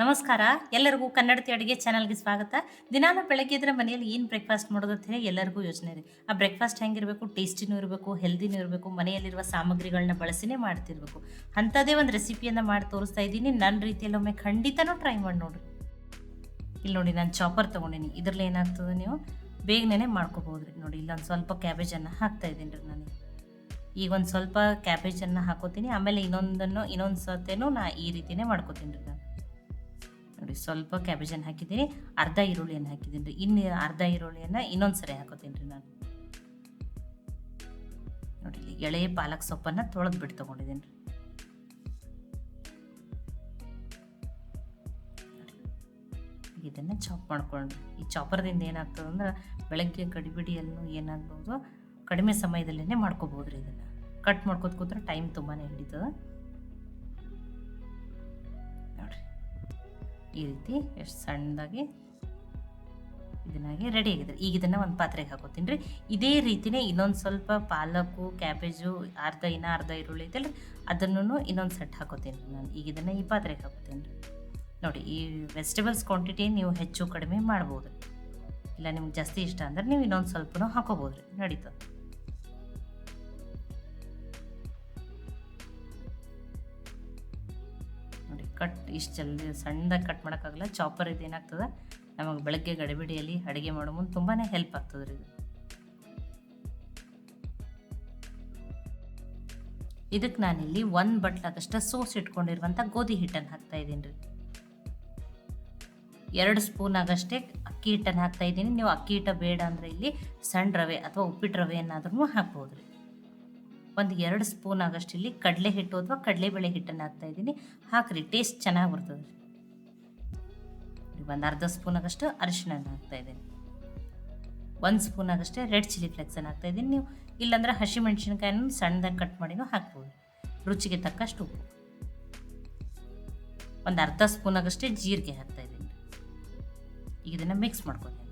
ನಮಸ್ಕಾರ. ಎಲ್ಲರಿಗೂ ಕನ್ನಡತಿ ಅಡುಗೆ ಚಾನಲ್ಗೆ ಸ್ವಾಗತ. ದಿನಾಲು ಬೆಳಗ್ಗೆ ಇದ್ರೆ ಮನೆಯಲ್ಲಿ ಏನು ಬ್ರೇಕ್ಫಾಸ್ಟ್ ಮಾಡೋದು ಅಂತ ಹೇಳಿ ಎಲ್ಲರಿಗೂ ಯೋಚನೆ ಇದೆ. ಆ ಬ್ರೇಕ್ಫಾಸ್ಟ್ ಹೆಂಗಿರಬೇಕು ಟೇಸ್ಟಿನೂ ಇರಬೇಕು ಹೆಲ್ದಿನೂ ಇರಬೇಕು, ಮನೆಯಲ್ಲಿರುವ ಸಾಮಗ್ರಿಗಳನ್ನ ಬಳಸಿನೇ ಮಾಡ್ತಿರ್ಬೇಕು. ಅಂಥದ್ದೇ ಒಂದು ರೆಸಿಪಿಯನ್ನು ಮಾಡಿ ತೋರಿಸ್ತಾ ಇದ್ದೀನಿ. ನನ್ನ ರೀತಿಯಲ್ಲಿ ಒಮ್ಮೆ ಖಂಡಿತನೂ ಟ್ರೈ ಮಾಡಿ ನೋಡಿರಿ. ಇಲ್ಲಿ ನೋಡಿ, ನಾನು ಚಾಪರ್ ತೊಗೊಂಡಿನಿ. ಇದರಲ್ಲಿ ಏನಾಗ್ತದೆ ನೀವು? ಬೇಗನೆ ಮಾಡ್ಕೋಬೋದ್ರಿ. ನೋಡಿ, ಇಲ್ಲೊಂದು ಸ್ವಲ್ಪ ಕ್ಯಾಬೇಜನ್ನು ಹಾಕ್ತಾ ಇದ್ದೀನಿ ರೀ ನಾನು ಈಗ ಒಂದು ಸ್ವಲ್ಪ ಕ್ಯಾಬೇಜನ್ನು ಹಾಕೋತೀನಿ. ಆಮೇಲೆ ಇನ್ನೊಂದನ್ನು, ಇನ್ನೊಂದು ಸತೇನೂ ನಾ ಈ ರೀತಿಯೇ ಮಾಡ್ಕೋತೀನಿ ರೀ ನಾನು. ನೋಡಿ, ಸ್ವಲ್ಪ ಕ್ಯಾಬೇಜನ್ನು ಹಾಕಿದ್ದೀನಿ, ಅರ್ಧ ಈರುಳ್ಳಿಯನ್ನು ಹಾಕಿದ್ದೀನಿ. ರೀ ಇನ್ನು ಅರ್ಧ ಈರುಳ್ಳಿಯನ್ನು ಇನ್ನೊಂದು ಸರಿ ಹಾಕೋತೀನಿ ರೀ ನಾನು. ನೋಡಿ, ಇಲ್ಲಿ ಎಳೆ ಪಾಲಕ್ ಸೊಪ್ಪನ್ನು ತೊಳೆದು ಬಿಟ್ಟು ತೊಗೊಂಡಿದ್ದೀನಿ ರೀ. ಇದನ್ನು ಚಾಪ್ ಮಾಡ್ಕೊಂಡು ಈ ಚಾಪರ್ದಿಂದ ಏನಾಗ್ತದೆ ಅಂದ್ರೆ, ಬೆಳಗ್ಗೆ ಗಡಿಬಿಡಿಯನ್ನು ಏನಾಗ್ಬೋದು, ಕಡಿಮೆ ಸಮಯದಲ್ಲೇ ಮಾಡ್ಕೋಬೋದು ರೀ ಇದನ್ನು. ಕಟ್ ಮಾಡ್ಕೋತ ಕೂತ್ರೆ ಟೈಮ್ ತುಂಬಾ ಹಿಡಿತದೆ. ಈ ರೀತಿ ಎಷ್ಟು ಸಣ್ಣದಾಗಿ ಇದನ್ನಾಗಿ ರೆಡಿ ಆಗಿದೆ ಈಗ ಇದನ್ನು ಒಂದು ಪಾತ್ರೆಗೆ ಹಾಕೋತೀನಿ ರೀ. ಇದೇ ರೀತಿನೇ ಇನ್ನೊಂದು ಸ್ವಲ್ಪ ಪಾಲಕು ಕ್ಯಾಬೇಜು ಅರ್ಧ ಇನ್ನ ಅರ್ಧ ಈರುಳ್ಳಿ ಐತಲ್ಲ ಅದನ್ನು ಇನ್ನೊಂದು ಸೆಟ್ ಹಾಕೋತೀನಿ ನಾನು. ಈಗ ಇದನ್ನು ಈ ಪಾತ್ರೆಗೆ ಹಾಕೋತೀನಿ ರೀ. ನೋಡಿ, ಈ ವೆಜಿಟೇಬಲ್ಸ್ ಕ್ವಾಂಟಿಟಿ ನೀವು ಹೆಚ್ಚು ಕಡಿಮೆ ಮಾಡ್ಬೋದು ಇಲ್ಲ, ನಿಮ್ಗೆ ಜಾಸ್ತಿ ಇಷ್ಟ ಅಂದ್ರೆ ನೀವು ಇನ್ನೊಂದು ಸ್ವಲ್ಪನೂ ಹಾಕೋಬೋದು ರೀ. ನಡೀತದೆ. ಕಟ್, ಇಷ್ಟು ಜಲ್ದಿ ಸಣ್ಣದಾಗಿ ಕಟ್ ಮಾಡೋಕ್ಕಾಗಲ್ಲ, ಚಾಪರ್ ಇದು ಏನಾಗ್ತದೆ? ನಮಗೆ ಬೆಳಗ್ಗೆ ಗಡಿಬಿಡಿಯಲ್ಲಿ ಅಡುಗೆ ಮಾಡೋ ಮುಂದೆ ತುಂಬಾ ಹೆಲ್ಪ್ ಆಗ್ತದೆ ಇದು. ಇದಕ್ಕೆ ನಾನಿಲ್ಲಿ ಒಂದು ಬಟ್ಲಾಗಷ್ಟ ಸೋಸ್ ಇಟ್ಕೊಂಡಿರುವಂಥ ಗೋಧಿ ಹಿಟ್ಟನ್ನು ಹಾಕ್ತಾ ಇದ್ದೀನಿ ರೀ. ಎರಡು ಸ್ಪೂನ್ ಆಗಷ್ಟೇ ಅಕ್ಕಿ ಹಿಟ್ಟನ್ನು ಹಾಕ್ತಾ ಇದ್ದೀನಿ. ನೀವು ಅಕ್ಕಿ ಹಿಟ್ಟ ಬೇಡ ಅಂದರೆ ಇಲ್ಲಿ ಸಣ್ಣ ರವೆ ಅಥವಾ ಉಪ್ಪಿಟ್ಟು ರವೆಯನ್ನಾದ್ರೂ ಹಾಕ್ಬೋದು ರೀ ಒಂದು ಎರಡು ಸ್ಪೂನ್ ಆಗೋಷ್ಟು ಇಲ್ಲಿ ಕಡಲೆ ಹಿಟ್ಟು ಅಥವಾ ಕಡಲೆಬೇಳೆ ಹಿಟ್ಟನ್ನು ಹಾಕ್ತಾ ಇದ್ದೀನಿ. ಹಾಕ್ರಿ, ಟೇಸ್ಟ್ ಚೆನ್ನಾಗಿ ಬರ್ತದೆ. ಒಂದು ಅರ್ಧ ಸ್ಪೂನ್ ಆಗಷ್ಟು ಅರಿಶಿನ ಹಾಕ್ತಾ ಇದ್ದೀನಿ. ಒಂದು ಸ್ಪೂನ್ ಆಗಷ್ಟೇ ರೆಡ್ ಚಿಲ್ಲಿ ಫ್ಲೆಕ್ಸನ್ನು ಹಾಕ್ತಾ ಇದ್ದೀನಿ. ನೀವು ಇಲ್ಲಾಂದ್ರೆ ಹಸಿಮೆಣ್ಸಿನ್ಕಾಯನ್ನು ಸಣ್ಣದಾಗಿ ಕಟ್ ಮಾಡಿನೂ ಹಾಕ್ಬೋದು. ರುಚಿಗೆ ತಕ್ಕಷ್ಟು ಉಪ್ಪು. ಒಂದು ಅರ್ಧ ಸ್ಪೂನ್ ಆಗಷ್ಟೇ ಜೀರಿಗೆ ಹಾಕ್ತಾ ಇದ್ದೀನಿ. ಈಗ ಇದನ್ನು ಮಿಕ್ಸ್ ಮಾಡ್ಕೊತೀನಿ.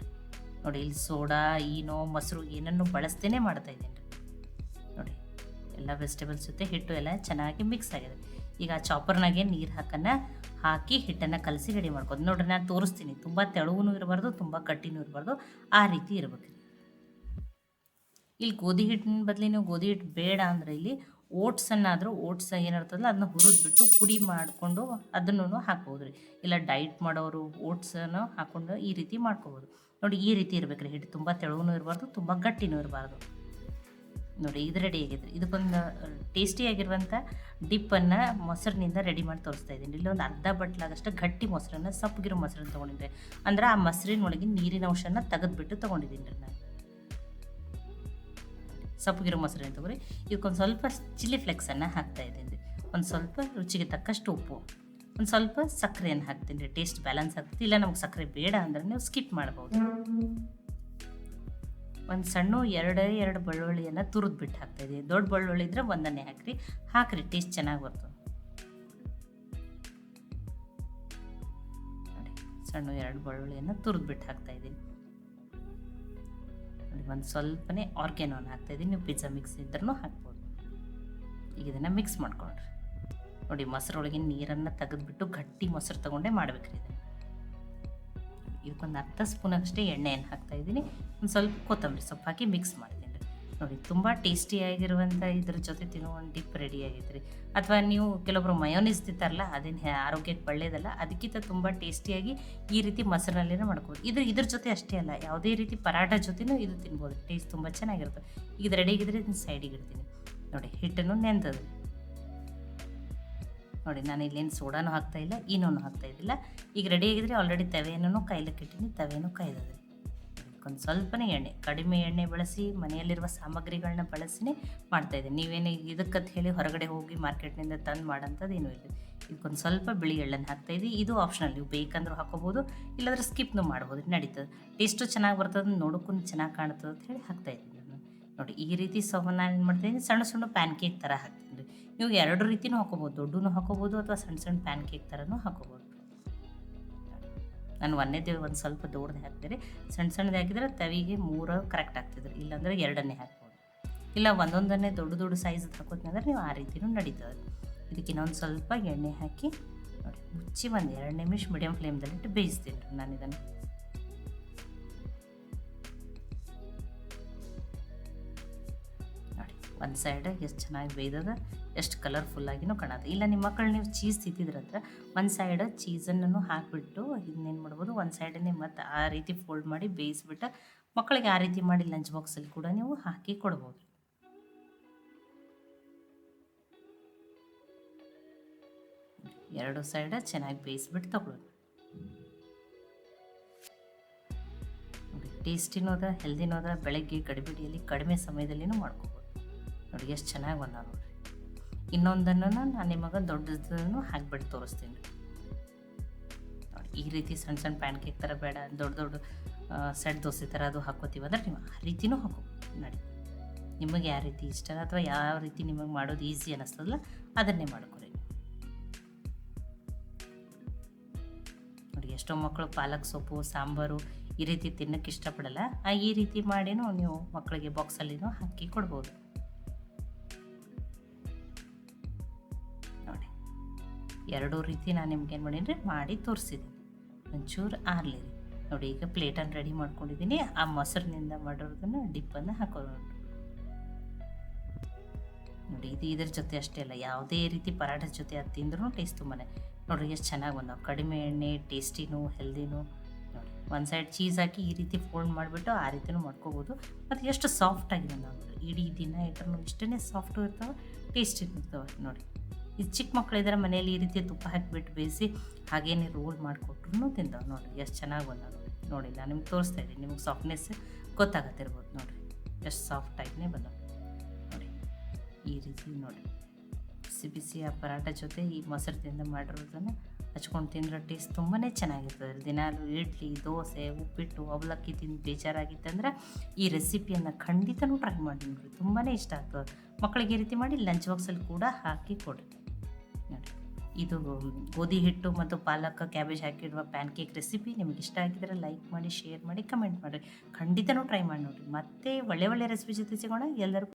ನೋಡಿ, ಇಲ್ಲಿ ಸೋಡಾ, ಈನೋ, ಮೊಸರು ಏನನ್ನು ಬಳಸ್ತೇನೆ ಮಾಡ್ತಾ ಇದ್ದೀನಿ. ಎಲ್ಲ ವೆಜಿಟೇಬಲ್ಸ್ ಜೊತೆ ಹಿಟ್ಟು ಎಲ್ಲ ಚೆನ್ನಾಗಿ ಮಿಕ್ಸ್ ಆಗಿದೆ. ಈಗ ಆ ಚಾಪರ್ನಾಗೆ ನೀರು ಹಾಕನ್ನ ಹಾಕಿ ಹಿಟ್ಟನ್ನು ಕಲಸಿ ರೆಡಿ ಮಾಡ್ಕೋದು ನೋಡ್ರಿ ನಾನು ತೋರಿಸ್ತೀನಿ. ತುಂಬ ತೆಳುವೂ ಇರಬಾರ್ದು, ತುಂಬ ಗಟ್ಟಿನೂ ಇರಬಾರ್ದು. ಆ ರೀತಿ ಇರಬೇಕು. ಇಲ್ಲಿ ಗೋಧಿ ಹಿಟ್ಟಿನ ಬದಲಿ ನೀವು ಗೋಧಿ ಹಿಟ್ಟು ಬೇಡ ಅಂದರೆ ಇಲ್ಲಿ ಓಟ್ಸನ್ನಾದರೂ ಓಟ್ಸ್ ಏನಿರ್ತದಲ್ಲ ಅದನ್ನ ಹುರಿದ್ಬಿಟ್ಟು ಪುಡಿ ಮಾಡಿಕೊಂಡು ಅದನ್ನು ಹಾಕ್ಬೋದು ರೀ ಇಲ್ಲ ಡೈಟ್ ಮಾಡೋರು ಓಟ್ಸನ್ನು ಹಾಕ್ಕೊಂಡು ಈ ರೀತಿ ಮಾಡ್ಕೋಬೋದು. ನೋಡಿ ಈ ರೀತಿ ಇರಬೇಕು ರೀ ಹಿಟ್ಟು. ತುಂಬ ತೆಳುವೂ ಇರಬಾರ್ದು, ತುಂಬ ಗಟ್ಟಿನೂ ಇರಬಾರ್ದು. ನೋಡಿ, ಇದು ರೆಡಿ ಆಗಿದೆ ಇದಕ್ಕೊಂದು ಟೇಸ್ಟಿಯಾಗಿರುವಂಥ ಡಿಪ್ಪನ್ನು ಮೊಸರಿನಿಂದ ರೆಡಿ ಮಾಡಿ ತೋರಿಸ್ತಾ ಇದ್ದೀನಿ. ಒಂದು ಅರ್ಧ ಬಟ್ಲಾಗಷ್ಟು ಗಟ್ಟಿ ಮೊಸರನ್ನು ಸಪ್ಪಗಿರೋ ಮೊಸರನ್ನು ತೊಗೊಂಡಿದ್ದೆ ಅಂದ್ರೆ ಆ ಮೊಸರಿನ ಒಳಗೆ ನೀರಿನ ಅಂಶನ ತೆಗೆದುಬಿಟ್ಟು ತೊಗೊಂಡಿದ್ದೀನಿ ರೀ ನಾನು ಸಪ್ಪಗಿರೋ ಮೊಸರನ್ನು ತೊಗೊರಿ ಇದಕ್ಕೊಂದು ಸ್ವಲ್ಪ ಚಿಲ್ಲಿ ಫ್ಲೆಕ್ಸನ್ನು ಹಾಕ್ತಾ ಇದ್ದೀನಿ. ಒಂದು ಸ್ವಲ್ಪ ರುಚಿಗೆ ತಕ್ಕಷ್ಟು ಉಪ್ಪು, ಒಂದು ಸ್ವಲ್ಪ ಸಕ್ಕರೆಯನ್ನು ಹಾಕ್ತೀನಿ. ರೀ ಟೇಸ್ಟ್ ಬ್ಯಾಲೆನ್ಸ್ ಆಗ್ತದೆ ಇಲ್ಲ ನಮ್ಗೆ ಸಕ್ಕರೆ ಬೇಡ ಅಂದ್ರೆ ನೀವು ಸ್ಕಿಪ್ ಮಾಡ್ಬೋದು. ಒಂದು ಸಣ್ಣ ಎರಡೇ ಎರಡು ಬೆಳ್ಳುಳ್ಳಿಯನ್ನು ತುರಿದು ಬಿಟ್ಟು ಹಾಕ್ತಾಯಿದ್ದೀವಿ ದೊಡ್ಡ ಬೆಳ್ಳುಳ್ಳಿ ಇದ್ದರೆ ಒಂದನ್ನೇ ಹಾಕ್ರಿ. ಹಾಕ್ರಿ ಟೇಸ್ಟ್ ಚೆನ್ನಾಗಿ ಬರ್ತದೆ. ಸಣ್ಣ ಎರಡು ಬೆಳ್ಳುಳ್ಳಿಯನ್ನು ತುರಿದು ಬಿಟ್ಟು ಹಾಕ್ತಾಯಿದ್ದೀನಿ ನೋಡಿ, ಒಂದು ಸ್ವಲ್ಪನೇ ಆರ್ಗ್ಯಾನೋನ್ ಹಾಕ್ತಾಯಿದ್ದೀನಿ ನೀವು ಪಿಜ್ಜಾ ಮಿಕ್ಸ್ ಇದ್ರೂ ಹಾಕ್ಬೋದು. ಈಗ ಇದನ್ನು ಮಿಕ್ಸ್ ಮಾಡ್ಕೊಂಡ್ರಿ. ನೋಡಿ, ಮೊಸರೊಳಗಿನ ನೀರನ್ನು ತೆಗೆದುಬಿಟ್ಟು ಗಟ್ಟಿ ಮೊಸರು ತೊಗೊಂಡೇ ಮಾಡಬೇಕ್ರಿ ಇದನ್ನು. ಇದಕ್ಕೊಂದು ಅರ್ಧ ಸ್ಪೂನ್ ಅಷ್ಟೇ ಎಣ್ಣೆಯನ್ನು ಹಾಕ್ತಾ ಇದ್ದೀನಿ. ಒಂದು ಸ್ವಲ್ಪ ಕೊತ್ತಂಬರಿ ಸೊಪ್ಪು ಹಾಕಿ ಮಿಕ್ಸ್ ಮಾಡ್ತೀನಿ. ನೋಡಿ, ತುಂಬ ಟೇಸ್ಟಿಯಾಗಿರುವಂಥ ಇದ್ರ ಜೊತೆ ತಿನ್ನೋ ಒಂದು ಡಿಪ್ ರೆಡಿ ಆಗೈತೆ ರೀ ಅಥವಾ ನೀವು ಕೆಲವೊಬ್ರು ಮಯೋನಿಸ್ ತಿಂತಾರಲ್ಲ ಅದನ್ನು ಆರೋಗ್ಯಕ್ಕೆ ಒಳ್ಳೇದಲ್ಲ, ಅದಕ್ಕಿಂತ ತುಂಬ ಟೇಸ್ಟಿಯಾಗಿ ಈ ರೀತಿ ಮೊಸರಿನಲ್ಲಿನೇ ಮಾಡ್ಬೋದು ಇದು ಇದ್ರ ಜೊತೆ ಅಷ್ಟೇ ಅಲ್ಲ, ಯಾವುದೇ ರೀತಿ ಪರಾಟ ಜೊತೆನೂ ಇದು ತಿನ್ಬೋದು. ಟೇಸ್ಟ್ ತುಂಬ ಚೆನ್ನಾಗಿರುತ್ತೆ. ಇದು ರೆಡಿ ಆಗಿದ್ರೆ ಇದನ್ನ ಸೈಡಿಗೆ ಇಡ್ತೀನಿ. ನೋಡಿ, ಹಿಟ್ಟನ್ನು ನೆಂದದು ನೋಡಿ, ನಾನು ಇಲ್ಲೇನು ಸೋಡಾನು ಹಾಕ್ತಾ ಇಲ್ಲ ಏನೂ ಹಾಕ್ತಾ ಇದ್ದಿಲ್ಲ. ಈಗ ರೆಡಿ ಆಗಿದ್ರೆ ಆಲ್ರೆಡಿ ತವೆಯನ್ನು ಕೈಲಕ್ಕೆ ಇಟ್ಟಿನಿ, ತವೆನೂ ಕೈದಿದೆ ಒಂದು ಸ್ವಲ್ಪನೇ ಎಣ್ಣೆ, ಕಡಿಮೆ ಎಣ್ಣೆ ಬಳಸಿ, ಮನೆಯಲ್ಲಿರುವ ಸಾಮಗ್ರಿಗಳನ್ನ ಬಳಸಿನೇ ಮಾಡ್ತಾಯಿದ್ದೀನಿ ನೀವೇನು ಇದಕ್ಕಂತ ಹೇಳಿ ಹೊರಗಡೆ ಹೋಗಿ ಮಾರ್ಕೆಟ್ನಿಂದ ತಂದು ಮಾಡೋಂಥದ್ದು ಏನೂ ಇಲ್ಲ. ಇದಕ್ಕೊಂದು ಸ್ವಲ್ಪ ಬಿಳಿ ಎಳ್ಳನ್ನು ಹಾಕ್ತಾಯಿದ್ವಿ ಇದು ಆಪ್ಷನಲ್ ನೀವು ಬೇಕಂದ್ರೂ ಹಾಕೋಬೋದು ಇಲ್ಲಾಂದ್ರೆ ಸ್ಕಿಪ್ನು ಮಾಡ್ಬೋದು, ನಡೀತದೆ. ಟೇಸ್ಟು ಚೆನ್ನಾಗಿ ಬರ್ತದೆ ನೋಡೋಕ್ಕೂ ಚೆನ್ನಾಗಿ ಕಾಣ್ತದೆ ಅಂತ ಹೇಳಿ ಹಾಕ್ತಾಯಿದ್ದೀನಿ ನಾನು. ನೋಡಿ, ಈ ರೀತಿ ಸೊಪ್ಪು ನಾನು ಏನು ಮಾಡ್ತಾಯಿದ್ದೀನಿ ಸಣ್ಣ ಸಣ್ಣ ಪ್ಯಾನ್ ಕೇಕ್ ಥರ ಹಾಕ್ತೀನಿ. ನೀವು ಎರಡು ರೀತಿನೂ ಹಾಕೋಬೋದು ದೊಡ್ಡೂ ಹಾಕೋಬೋದು ಅಥವಾ ಸಣ್ಣ ಸಣ್ಣ ಪ್ಯಾನ್ ಕೇಕ್ ಥರನೂ ಹಾಕೋಬೋದು. ನಾನು ಒಂದೇದೇ ಒಂದು ಸ್ವಲ್ಪ ದೊಡ್ಡದು ಹಾಕ್ತೀರಿ ಸಣ್ಣ ಸಣ್ಣದು ಹಾಕಿದ್ರೆ ತವಿಗೆ ಮೂರು ಕರೆಕ್ಟ್ ಆಗ್ತಿದ್ರು. ಇಲ್ಲಾಂದರೆ ಎರಡನ್ನೇ ಹಾಕ್ಬೋದು. ಇಲ್ಲ, ಒಂದೊಂದನ್ನೇ ದೊಡ್ಡ ದೊಡ್ಡ ಸೈಜ್ ಹಾಕೋತೀನಿ ನೀವು ಆ ರೀತಿನೂ ನಡೀತದೆ. ಇದಕ್ಕೆ ಇನ್ನೊಂದು ಸ್ವಲ್ಪ ಎಣ್ಣೆ ಹಾಕಿ ನೋಡಿ, ಮುಚ್ಚಿ ಒಂದು ಎರಡು ನಿಮಿಷ ಮೀಡಿಯಮ್ ಫ್ಲೇಮ್ದಲ್ಲಿಟ್ಟು ಬೇಯಿಸ್ತೀನಿ ರೀ ನಾನು ಇದನ್ನು. ಒಂದು ಸೈಡ್ ಎಷ್ಟು ಚೆನ್ನಾಗಿ ಬೇಯ್ದದ. ಎಷ್ಟು ಕಲರ್ಫುಲ್ಲಾಗಿನೂ ಕಾಣೋದು. ಇಲ್ಲ ನಿಮ್ಮ ಮಕ್ಕಳು ನೀವು ಚೀಸ್ ತಿಂತಿದ್ರಂದ್ರೆ ಒಂದು ಸೈಡ್ ಚೀಸನ್ನು ಹಾಕಿಬಿಟ್ಟು ಇನ್ನೇನು ಮಾಡ್ಬೋದು, ಒಂದು ಸೈಡನ್ನೇ ಮತ್ತು ಆ ರೀತಿ ಫೋಲ್ಡ್ ಮಾಡಿ ಬೇಯಿಸ್ಬಿಟ್ಟು ಮಕ್ಕಳಿಗೆ ಆ ರೀತಿ ಮಾಡಿ ಲಂಚ್ ಬಾಕ್ಸಲ್ಲಿ ಕೂಡ ನೀವು ಹಾಕಿ ಕೊಡ್ಬೋದು. ಎರಡು ಸೈಡ ಚೆನ್ನಾಗಿ ಬೇಯಿಸ್ಬಿಟ್ಟು ತಗೊಳ್ಳೋಣ ಟೇಸ್ಟಿನೋದ ಹೆಲ್ದಿನೋದ ಬೆಳಗ್ಗೆ ಗಡಿಬಿಡಿಯಲ್ಲಿ ಕಡಿಮೆ ಸಮಯದಲ್ಲಿನೂ ಮಾಡ್ಕೋಬೋದು. ನೋಡಿ, ಎಷ್ಟು ಚೆನ್ನಾಗಿ ಬಂದ ನೋಡ್ರಿ. ಇನ್ನೊಂದನ್ನು ನಾನು ನಿಮಗೆ ದೊಡ್ಡದನ್ನು ಹಾಕ್ಬಿಟ್ಟು ತೋರಿಸ್ತೀನಿ. ಈ ರೀತಿ ಸಣ್ಣ ಸಣ್ಣ ಪ್ಯಾನ್ ಕೇಕ್ ಥರ ಬೇಡ, ದೊಡ್ಡ ದೊಡ್ಡ ಸೆಟ್ ದೋಸೆ ಥರ ಅದು ಹಾಕೋತೀವಿ ಅಂದ್ರೆ ನೀವು ಆ ರೀತಿನೂ ಹಾಕೋ. ನೋಡಿ, ನಿಮಗೆ ಯಾವ ರೀತಿ ಇಷ್ಟ ಅಥವಾ ಯಾವ ರೀತಿ ನಿಮಗೆ ಮಾಡೋದು ಈಸಿ ಅನ್ನಿಸ್ತದಲ್ಲ ಅದನ್ನೇ ಮಾಡ್ಕೊರಿ ನೋಡಿ, ಎಷ್ಟೋ ಮಕ್ಕಳು ಪಾಲಕ್ ಸೊಪ್ಪು, ಸಾಂಬಾರು ಈ ರೀತಿ ತಿನ್ನಕ್ಕೆ ಇಷ್ಟಪಡಲ್ಲ. ಆ, ಈ ರೀತಿ ಮಾಡಿನೂ ನೀವು ಮಕ್ಕಳಿಗೆ ಬಾಕ್ಸಲ್ಲಿನೂ ಹಾಕಿ ಕೊಡ್ಬೋದು. ಎರಡೂ ರೀತಿ ನಾನು ನಿಮ್ಗೆ ಏನು ಮಾಡೀನಿ ಮಾಡಿ ತೋರಿಸಿದ್ದೀನಿ ಒಂಚೂರು ಆರ್ಲಿ ರೀ. ನೋಡಿ, ಈಗ ಪ್ಲೇಟನ್ನು ರೆಡಿ ಮಾಡ್ಕೊಂಡಿದ್ದೀನಿ ಆ ಮೊಸರಿನಿಂದ ಮಾಡಿರೋದನ್ನು ಡಿಪ್ಪನ್ನು ಹಾಕೋದು ನೋಡಿ, ಇದು ಇದ್ರ ಜೊತೆ ಅಷ್ಟೇ ಅಲ್ಲ, ಯಾವುದೇ ರೀತಿ ಪರಾಠದ ಜೊತೆ ಅದು ತಿಂದ್ರೂ ಟೇಸ್ಟ್ ತುಂಬಾ ನೋಡಿರಿ, ಎಷ್ಟು ಚೆನ್ನಾಗಿ ಬಂದವು ಕಡಿಮೆ ಎಣ್ಣೆ ಟೇಸ್ಟಿನೂ ಹೆಲ್ದಿನೂ ನೋಡಿ, ಒಂದು ಸೈಡ್ ಚೀಸ್ ಹಾಕಿ ಈ ರೀತಿ ಫೋಲ್ಡ್ ಮಾಡಿಬಿಟ್ಟು ಆ ರೀತಿನೂ ಮಾಡ್ಕೋಬೋದು. ಮತ್ತು ಎಷ್ಟು ಸಾಫ್ಟಾಗಿ ಬಂದವು ಇಡೀ ದಿನ ಇಟ್ಟರು ಇಷ್ಟೇ ಸಾಫ್ಟು ಇರ್ತಾವೆ ಟೇಸ್ಟಿನೂ ಇರ್ತಾವೆ, ನೋಡಿ. ಇದು ಚಿಕ್ಕ ಮಕ್ಕಳಿದ್ದಾರೆ ಮನೆಯಲ್ಲಿ ಈ ರೀತಿ ತುಪ್ಪ ಹಾಕಿಬಿಟ್ಟು ಬೇಯಿಸಿ ಹಾಗೇನೆ ರೋಲ್ ಮಾಡಿಕೊಟ್ರು ತಿಂತಾವೆ ನೋಡಿ ಎಷ್ಟು ಚೆನ್ನಾಗಿ ಬಂದ ನೋಡಿ ನೋಡಿ, ನಾನು ನಿಮ್ಗೆ ತೋರಿಸ್ತಾ ಇದ್ದೀನಿ. ನಿಮ್ಗೆ ಸಾಫ್ಟ್ನೆಸ್ ಗೊತ್ತಾಗತ್ತಿರ್ಬೋದು ನೋಡಿರಿ. ಎಷ್ಟು ಸಾಫ್ಟ್ ಸಾಫ್ಟಾಗಿನೇ ಬಂದ ನೋಡಿ, ಈ ರೀತಿ ನೋಡಿ. ಬಿಸಿ ಬಿಸಿ ಆ ಪರಾಟ ಜೊತೆ ಈ ಮೊಸರದಿಂದ ಮಾಡಿರೋದನ್ನು ಹಚ್ಕೊಂಡು ತಿಂದ್ರೆ ಟೇಸ್ಟ್ ತುಂಬಾ ಚೆನ್ನಾಗಿರ್ತದೆ. ದಿನಾಲು ಇಡ್ಲಿ, ದೋಸೆ, ಉಪ್ಪಿಟ್ಟು, ಅವಲಕ್ಕಿ ತಿಂದು ಬೇಜಾರಾಗಿತ್ತಂದ್ರೆ ಈ ರೆಸಿಪಿಯನ್ನು ಖಂಡಿತನೂ ಟ್ರೈ ಮಾಡಿ ನೋಡಿರಿ. ತುಂಬಾ ಇಷ್ಟ ಆಗ್ತದೆ. ಮಕ್ಕಳಿಗೆ ಈ ರೀತಿ ಮಾಡಿ ಲಂಚ್ ಬಾಕ್ಸಲ್ಲಿ ಕೂಡ ಹಾಕಿ ಕೊಡಿ ಇದು ಗೋಧಿ ಹಿಟ್ಟು ಮತ್ತು ಪಾಲಕ್ ಕ್ಯಾಬೇಜ್ ಹಾಕಿರುವ ಪ್ಯಾನ್ ಕೇಕ್ ರೆಸಿಪಿ ನಿಮ್ಗೆ ಇಷ್ಟ ಆಗಿದ್ರೆ ಲೈಕ್ ಮಾಡಿ ಶೇರ್ ಮಾಡಿ ಕಮೆಂಟ್ ಮಾಡಿ. ಖಂಡಿತನೂ ಟ್ರೈ ಮಾಡಿ ನೋಡಿರಿ. ಮತ್ತೆ ಒಳ್ಳೆ ಒಳ್ಳೆ ರೆಸಿಪಿ ಜೊತೆ ಸಿಗೋಣ. ಎಲ್ಲರಿಗೂ